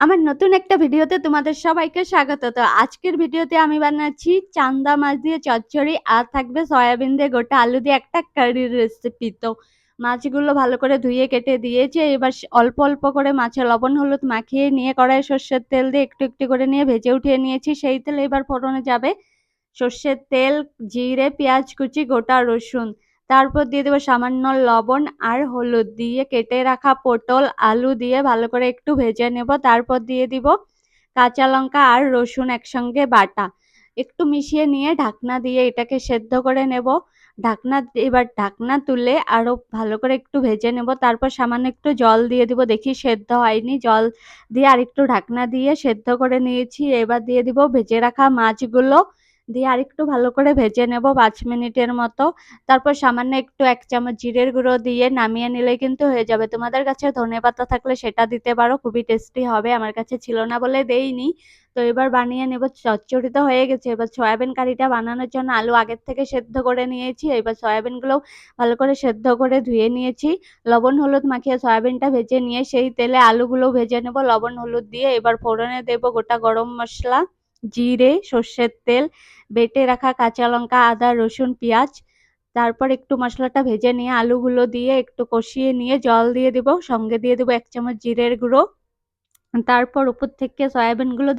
আমার নতুন একটা ভিডিওতে তোমাদের সবাইকে স্বাগত। তো আজকের ভিডিওতে আমি বানাচ্ছি চান্দা মাছ দিয়ে চচ্চড়ি আর থাকবে সয়াবিন দিয়ে গোটা আলু দিয়ে একটা কারির রেসিপি তো মাছগুলো ভালো করে ধুয়ে কেটে দিয়েছে। এবার অল্প অল্প করে মাছে লবণ, হলুদ মাখিয়ে নিয়ে কড়াই সর্ষের তেল দিয়ে একটু একটু করে নিয়ে ভেজে উঠিয়ে নিয়েছি। সেই তেল এবার ফোড়নে যাবে সর্ষের তেল, জিরে, পেঁয়াজ কুচি, গোটা রসুন। তারপর দিয়ে দেবো সামান্য লবণ আর হলুদ দিয়ে কেটে রাখা পটল, আলু দিয়ে ভালো করে একটু ভেজে নেব। তারপর দিয়ে দিব কাঁচা লঙ্কা আর রসুন একসঙ্গে বাটা। একটু মিশিয়ে নিয়ে ঢাকনা দিয়ে এটাকে সেদ্ধ করে নেব। ঢাকনা, এবার ঢাকনা তুলে আরও ভালো করে একটু ভেজে নেব। তারপর সামান্য একটু জল দিয়ে দিব। দেখি সেদ্ধ হয়নি। জল দিয়ে আর একটু ঢাকনা দিয়ে সেদ্ধ করে নিয়েছি। এবার দিয়ে দিব ভেজে রাখা মাছগুলো। দিয়ে আরেকটু ভালো করে ভেজে নেব পাঁচ মিনিটের মতো। তারপর সামান্য একটু এক চামচ জিরের গুঁড়ো দিয়ে নামিয়ে নিলে কিন্তু হয়ে যাবে। তোমাদের কাছে ধনেপাতা থাকলে সেটা দিতে পারো, খুবই টেস্টি হবে। আমার কাছে ছিল না বলে দেইনি। তো এবার বানিয়ে নেব, চচ্চড়ি তো হয়ে গেছে। এবার সয়াবিন কারিটা বানানোর জন্য আলু আগের থেকে সেদ্ধ করে নিয়েছি। এবার সয়াবিনগুলো ভালো করে সেদ্ধ করে ধুয়ে নিয়েছি। লবণ, হলুদ মাখিয়ে সয়াবিনটা ভেজে নিয়ে সেই তেলে আলুগুলো ভেজে নেব। লবণ, হলুদ দিয়ে এবার ফোড়নে দেব গোটা গরম মশলা। জিরে, সর্ষের তেল, বেটে রাখা কাঁচা লঙ্কা, আদা, রসুন, পেঁয়াজ, তারপর একটু মশলাটা ভেজে নিয়ে আলুগুলো দিয়ে একটু কষিয়ে নিয়ে জল দিয়ে দেবো, সঙ্গে দিয়ে দেবো এক চামচ জিরের গুঁড়ো। তারপর উপর থেকে সয়াবিনগুলো দিয়ে